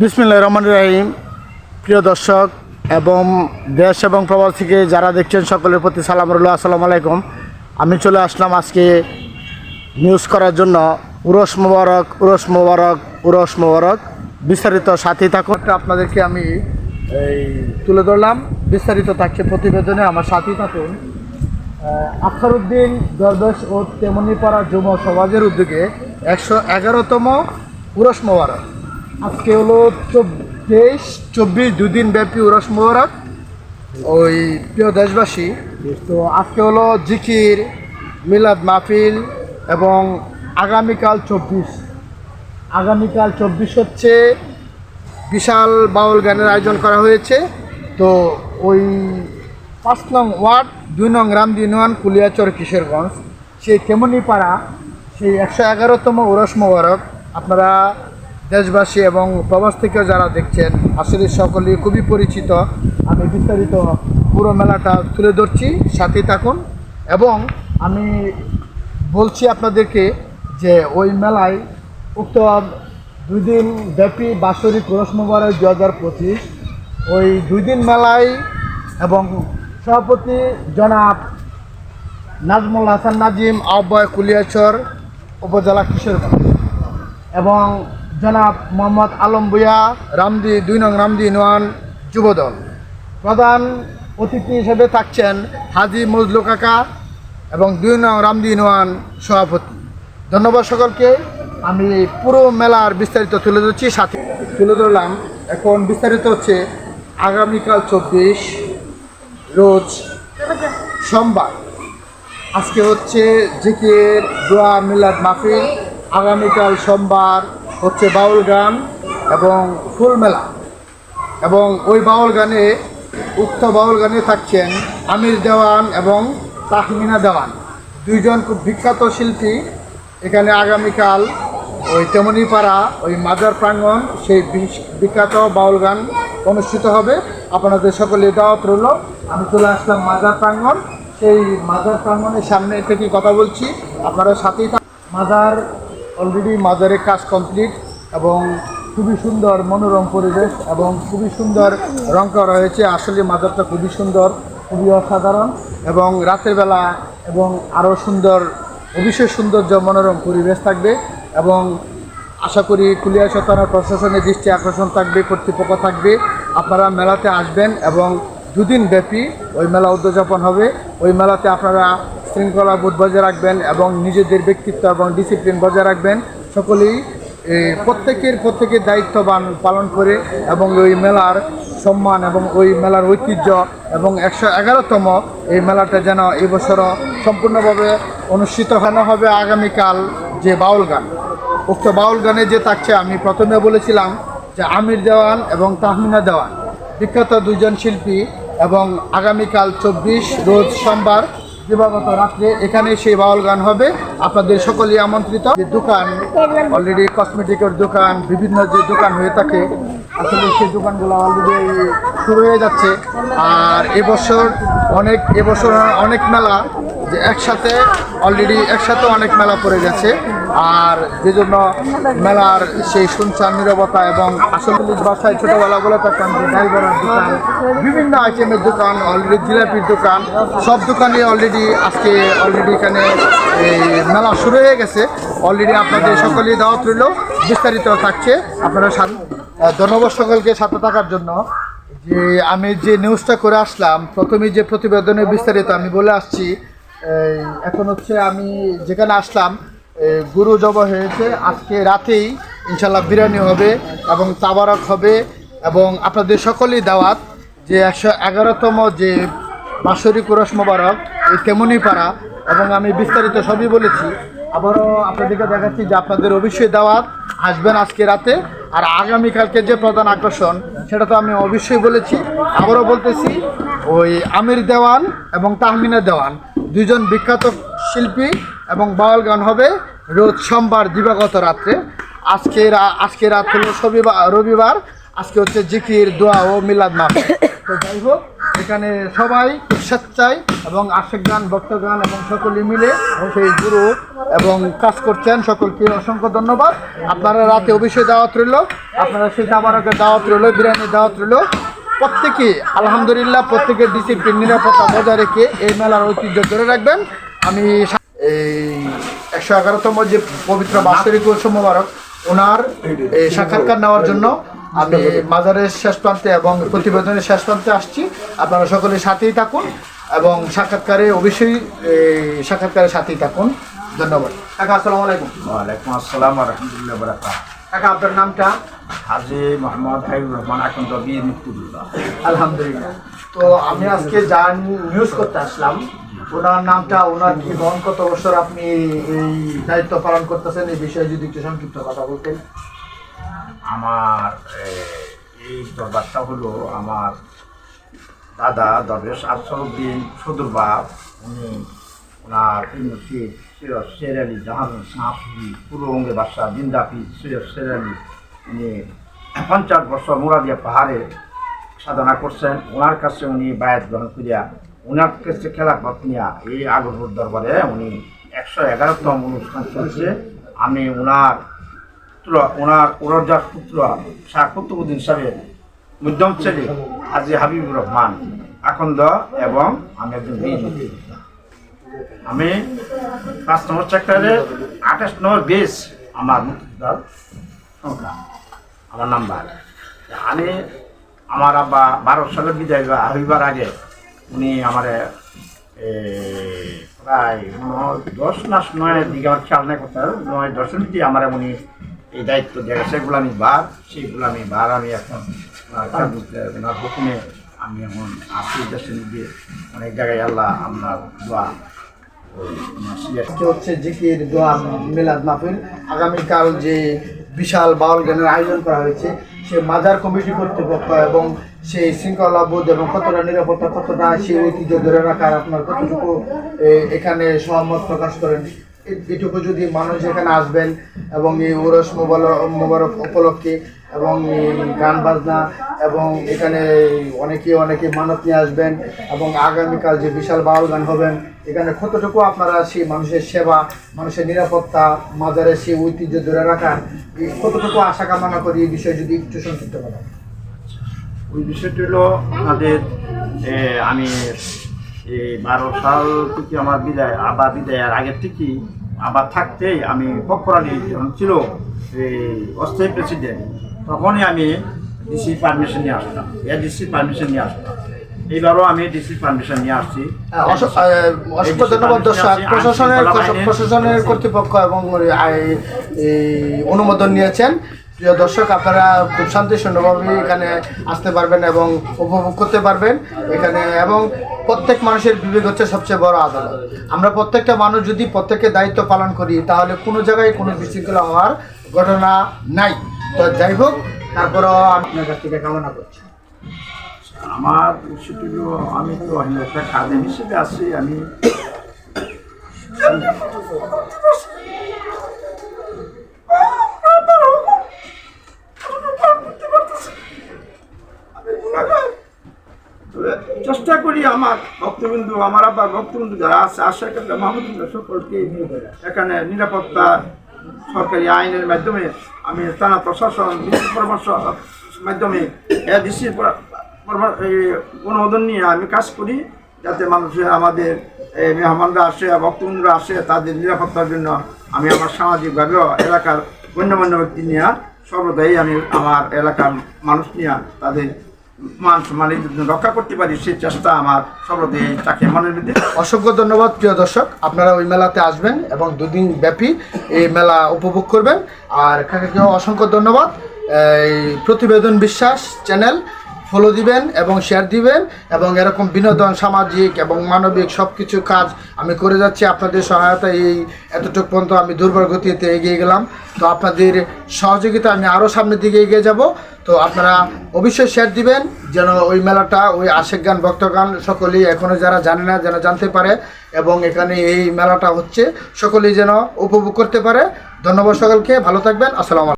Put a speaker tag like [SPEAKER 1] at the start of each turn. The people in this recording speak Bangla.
[SPEAKER 1] বিসমিল্লাহ রহমান রাহিম। প্রিয় দর্শক এবং দেশ এবং প্রবাস থেকে যারা দেখছেন সকলের প্রতি সালাম রইল আসসালামু আলাইকুম। আমি চলে আসলাম আজকে নিউজ করার জন্য। উরস মোবারক উরস মোবারক উরস মোবারক। বিস্তারিত সাথী থাকুন। আপনাদেরকে আমি এই তুলে ধরলাম। বিস্তারিত থাকছে প্রতিবেদনে আমার সাথী থাকুন। আহ, আখতারউদ্দিন দরবেশ ও তেমনিপাড়া যুব সমাজের উদ্যোগে একশো এগারোতম উরস মোবারক। আজকে হলো চব্বিশ চব্বিশ দুদিন ব্যাপী উরস মোবারক। ওই প্রিয় দেশবাসী, তো আজকে হলো জিকির, মিলাদ মাহফিল এবং আগামীকাল চব্বিশ। আগামীকাল চব্বিশ হচ্ছে বিশাল বাউল গানের আয়োজন করা হয়েছে। তো ওই পাঁচ নং ওয়ার্ড, দুই নং রামদি ইউনিয়ন, কুলিয়াচর, কিশোরগঞ্জ। সেই তেমনিপাড়া, সেই একশো এগারোতম ওরস মোবারক। আপনারা দেশবাসী এবং প্রবাস থেকেও যারা দেখছেন, আসলে সকলেই খুবই পরিচিত। আমি বিস্তারিত পুরো মেলাটা তুলে ধরছি সাথে থাকুন। এবং আমি বলছি আপনাদেরকে যে ওই মেলায় উক্ত দুই দিন ব্যাপী বাৎসরিক রস মোবারক দু হাজার পঁচিশ, ওই দুই দিন মেলায় এবং সভাপতি জনাব নাজমুল হাসান নাজিম, আহ্বায়ক কুলিয়াচর, উপজেলা কিশোরগঞ্জ। এবং জনাব মোহাম্মদ আলম ভুয়া রামদি, দুই নং রামদি ইউনিয়ন যুবদল। প্রধান অতিথি হিসেবে থাকছেন হাজি মজলু কাকা এবং দুই নং রামদি ইউনিয়ন সভাপতি। ধন্যবাদ সকলকে। আমি পুরো মেলার বিস্তারিত তুলে ধরছি, সাথে তুলে ধরলাম। এখন বিস্তারিত হচ্ছে আগামীকাল চব্বিশ, রোজ সোমবার। আজকে হচ্ছে জিকির, দোয়া, মিলাদ মাহফিল। আগামীকাল সোমবার হচ্ছে বাউল গান এবং ফুল মেলা। এবং ওই বাউল গানে, উক্ত বাউল গানে থাকছেন আমির দেওয়ান এবং তাহমিনা দেওয়ান। দুইজন খুব বিখ্যাত শিল্পী। এখানে আগামীকাল ওই তেমনিপাড়া, ওই মাজার প্রাঙ্গণ, সেই বিখ্যাত বাউল গান অনুষ্ঠিত হবে। আপনাদের সকলে দাওয়াত রইল। আমি চলে আসলাম মাজার প্রাঙ্গণ। সেই মাজার প্রাঙ্গণের সামনে থেকে কথা বলছি। আপনারা সাথেই মাজার অলরেডি মাজারের কাজ কমপ্লিট এবং খুবই সুন্দর মনোরম পরিবেশ এবং খুবই সুন্দর রং করা হয়েছে। আসলে মাজারটা খুবই সুন্দর, খুবই অসাধারণ এবং রাতের বেলা এবং আরও সুন্দর অবশ্যই সৌন্দর্য, মনোরম পরিবেশ থাকবে এবং আশা করি কুলিয়া শতানা প্রশাসনের দৃষ্টি আকর্ষণ থাকবে, কর্তৃপক্ষ থাকবে। আপনারা মেলাতে আসবেন এবং দুদিন ব্যাপী ওই মেলা উদযাপন হবে। ওই মেলাতে আপনারা শৃঙ্খলা বোধ বজায় রাখবেন এবং নিজেদের ব্যক্তিত্ব এবং ডিসিপ্লিন বজায় রাখবেন। সকলেই প্রত্যেকের প্রত্যেকের দায়িত্ববান পালন করে এবং ওই মেলার সম্মান এবং ওই মেলার ঐতিহ্য এবং একশো এগারোতম এই মেলাটা যেন এবছরও সম্পূর্ণভাবে অনুষ্ঠিত হানো হবে আগামীকাল যে বাউল গান। উক্ত বাউল গানে যে থাকছে, আমি প্রথমে বলেছিলাম যে আমির দেওয়ান এবং তাহমিনা দেওয়ান। বিখ্যাত দুজন শিল্পী এবং আগামীকাল চব্বিশ, রোজ সোমবার দিবাগত রাত্রে এখানে সেই বাউল গান হবে। আপনাদের সকলেই আমন্ত্রিত। যে দোকান অলরেডি কসমেটিকের দোকান, বিভিন্ন যে দোকান হয়ে থাকে, আসলে সেই দোকানগুলো অলরেডি শুরু হয়ে যাচ্ছে। আর এবছর অনেক এবছর অনেক মেলা যে একসাথে অলরেডি একসাথে অনেক মেলা পড়ে গেছে। আর যে জন্য মেলার সেই শুনশান নিরবতা এবং আসল বাসায় ছোটোবেলা বলে থাকতাম যে ডাল বড়ার দোকান, বিভিন্ন আইটেমের দোকান অলরেডি জিলাপির দোকান, সব দোকানে অলরেডি আজকে অলরেডি এখানে এই মেলা শুরু হয়ে গেছে। অলরেডি আপনাদের সকলেই দাওয়াত রইল, বিস্তারিত থাকছে। আপনারা ধন্যবাদ সকলকে সাথে থাকার জন্য। যে আমি যে নিউজটা করে আসলাম, প্রথমে যে প্রতিবেদনে বিস্তারিত আমি বলে আসছি এখন হচ্ছে আমি যেখানে আসলাম গুরু জব হয়েছে। আজকে রাতেই ইনশাল্লাহ বিরিয়ানি হবে এবং তাবারক হবে এবং আপনাদের সকলেই দাওয়াত যে একশো এগারোতম যে বাৎসরিক রস মোবারক, এই তেমনি পাড়া। এবং আমি বিস্তারিত সবই বলেছি। আবারও আপনাদেরকে দেখাচ্ছি যে আপনাদের অবশ্যই দাওয়াত আসবেন আজকে রাতে। আর আগামীকালকে যে প্রধান আকর্ষণ, সেটা তো আমি অবশ্যই বলেছি। আবারও বলতেছি, ওই আমির দেওয়ান এবং তাহমিনা দেওয়ান। দুজন বিখ্যাত শিল্পী এবং বাউল গান হবে রোজ সোমবার দিবাগত রাত্রে। আজকে আজকে রাত হলো রবিবার রবিবার। আজকে হচ্ছে জিকির, দোয়া ও মিলাদ মাহ তো যাই হোক, এখানে সবাই স্বেচ্ছায় এবং আশেক গান ভক্তগান এবং সকলে মিলে সেই গুরু এবং কাজ করছেন। সকলকে অসংখ্য ধন্যবাদ। আপনারা রাতে অবশ্যই দাওয়াত রইল। আপনারা সেই দাবারকের দাওয়াত রইল, বিরিয়ানির দাওয়াত রইল। প্রত্যেকে আলহামদুলিল্লাহ প্রত্যেকের ডিসিপ্লিন নিরাপত্তা বজায় রেখে এই মেলার ঐতিহ্য ধরে রাখবেন। আমি এই একশো এগারোতম যে পবিত্র বাৎসরিক উৎসব মোবারক ওনার এই সাক্ষাৎকার নেওয়ার জন্য আমি মাজারের শেষ প্রান্তে এবং প্রতিবেদনের শেষ প্রান্তে আসছি। আপনারা সকলে সাথেই থাকুন এবং সাক্ষাৎকারে অবশ্যই এই সাক্ষাৎকারের সাথেই থাকুন। ধন্যবাদ। কাকা আসসালামু আলাইকুম।
[SPEAKER 2] ওয়ালাইকুম আসসালাম বরাকাত
[SPEAKER 1] কাকা আপনার নামটা?
[SPEAKER 2] হাজি মোহাম্মদ হাইবুর রহমান আকন্দ বীর মুক্তিদুল্লাহ
[SPEAKER 1] আলহামদুলিল্লাহ। তো আমি আজকে যা নিউজ করতে আসলাম ওনার নামটা ওনার জীবন কত বছর আপনি এই দায়িত্ব পালন করতেছেন এই বিষয়ে যদি একটু সংক্ষিপ্ত কথা বলতেন।
[SPEAKER 2] আমার এই দরবারটা হলো আমার দাদা দরবেশ আফসরুদ্দিন সদুর বাপ উনি ওনার সৈয়দ শের আলী জাহান সাহাফি পূর্ববঙ্গের বাদশাহ জিন্দাফি সৈয়দ শের আলী উনি পঞ্চাশ বছর মুরাদিয়া পাহাড়ে সাধনা করছেন। ওনার কাছে উনি বায়াত গ্রহণ করিয়া ওনার কাছে খেলাফত নিয়া এই আগরপুর দরবারে উনি একশো এগারোতম অনুষ্ঠান চলছে। আমি ওনার পুত্র ওনার ওরজার পুত্র শাহ কুতুবুদ্দিন সাহেবের মধ্যম ছেলে আজি হাবিবুর রহমান আকন্দ এবং আমি একজন আমি পাঁচ নম্বর সেক্টরে আঠাশ নম্বর বেশ আমার মুক্তিযোদ্ধার সংখ্যা আমার নাম্বার। আমি আমার আব্বা বারো সালে বিদায় হইবার আগে উনি আমার প্রায় দশ মাস নয়ের দিকে আমার খেয়াল নাই কথা নয় দশের দিকে আমার উনি এই দায়িত্ব দিয়ে গেছে। গোলামি বার সেই গোলামি বার। আমি এখন ওনার হুকুমে আমি এখন আশি দেশের মধ্যে। অনেক জায়গায় আল্লাহ আপনার দোয়া
[SPEAKER 1] হচ্ছে জিকির, দোয়া, মিলাদ মাহফিল। আগামীকাল যে বিশাল বাউল গানের আয়োজন করা হয়েছে। সে মাজার কমিটি কর্তৃপক্ষ এবং সেই শৃঙ্খলা বোধ এবং কতটা নিরাপত্তা, কতটা সেই ঐতিহ্য ধরে রাখার আপনার কতটুকু এখানে সহমত প্রকাশ করেন এটুকু যদি মানুষ এখানে আসবেন এবং এই ওরস মোবারক মোবারক উপলক্ষে এবং গান বাজনা এবং এখানে অনেকে অনেকে মানত নিয়ে আসবেন এবং আগামীকাল যে বিশাল বাউল গান হবেন, এখানে কতটুকু আপনারা সেই মানুষের সেবা, মানুষের নিরাপত্তা, মাজারের সেই ঐতিহ্য ধরে রাখার কতটুকু আশা কামনা করি এই বিষয়ে যদি একটু সংক্ষিপ্ত বলেন।
[SPEAKER 2] ওই বিষয়টি হলো আমাদের আমি এই বারো সাল থেকে আমার বিদায়, আবার বিদায়ের আগের থেকেই আবার থাকতেই আমি পক্ষরানি যখন ছিল এই অস্থায়ী প্রেসিডেন্ট তখনই আমি ডিসি পারমিশন নিয়ে আসতাম। এডিসি পারমিশন নিয়ে আসতাম। এইবারও আমি ডিসি পারমিশন নিয়ে আসছি।
[SPEAKER 1] হ্যাঁ, অসংখ্য ধন্যবাদ দর্শক। প্রশাসনের প্রশাসনের কর্তৃপক্ষ এবং অনুমোদন নিয়েছেন। প্রিয় দর্শক আপনারা খুব শান্তি শূন্যভাবে এখানে আসতে পারবেন এবং উপভোগ করতে পারবেন এখানে এবং প্রত্যেক মানুষের বিবেক হচ্ছে সবচেয়ে বড় আদালত। আমরা প্রত্যেকটা মানুষ যদি প্রত্যেকের দায়িত্ব পালন করি তাহলে কোনো জায়গায় কোনো বিশৃঙ্খলা হওয়ার ঘটনা নাই। তো যাই হোক, তারপরেও আমি আপনার কাছ থেকে কামনা করছি।
[SPEAKER 2] আমার হলো, আমি তো একটা খাদেম হিসেবে আছি, আমি চেষ্টা করি আমার ভক্তবিন্দু, আমার আবার ভক্তবিন্দু যারা আছে, আশা করলে মাহমুদুল্লাহ সকলকে এখানে নিরাপত্তা সরকারি আইনের মাধ্যমে আমি থানা প্রশাসন পরামর্শ মাধ্যমে ডিসি অনুমোদন নিয়ে আমি কাজ করি যাতে মানুষের আমাদের মেহমানরা আসে, ভক্তবৃন্দরা আসে, তাদের নিরাপত্তার জন্য আমি আমার সামাজিকভাবেও এলাকার গণ্যমান্য ব্যক্তি নিয়ে সর্বদাই আমি আমার এলাকার মানুষ নিয়ে তাদের মান সম্মানের রক্ষা করতে পারি, সেই চেষ্টা আমার সর্বদাই তাকে মনের মধ্যে।
[SPEAKER 1] অসংখ্য ধন্যবাদ, প্রিয় দর্শক। আপনারা ওই মেলাতে আসবেন এবং দুদিন ব্যাপী এই মেলা উপভোগ করবেন। আর কাকাকেও অসংখ্য ধন্যবাদ। এই প্রতিবেদন বিশ্বাস চ্যানেল ফলো দিবেন এবং শেয়ার দিবেন এবং এরকম বিনোদন, সামাজিক এবং মানবিক সব কিছু কাজ আমি করে যাচ্ছি। আপনাদের সহায়তা এই এতটুকু পর্যন্ত আমি দুর্বল গতিতে এগিয়ে গেলাম। তো আপনাদের সহযোগিতা আমি আরও সামনের দিকে এগিয়ে যাব। তো আপনারা অবশ্যই শেয়ার দিবেন, যেন ওই মেলাটা, ওই আশেক গান ভক্তগান সকলেই এখনও যারা জানে না, যেন জানতে পারে এবং এখানে এই মেলাটা হচ্ছে, সকলেই যেন উপভোগ করতে পারে। ধন্যবাদ সকলকে, ভালো থাকবেন, আসসালামু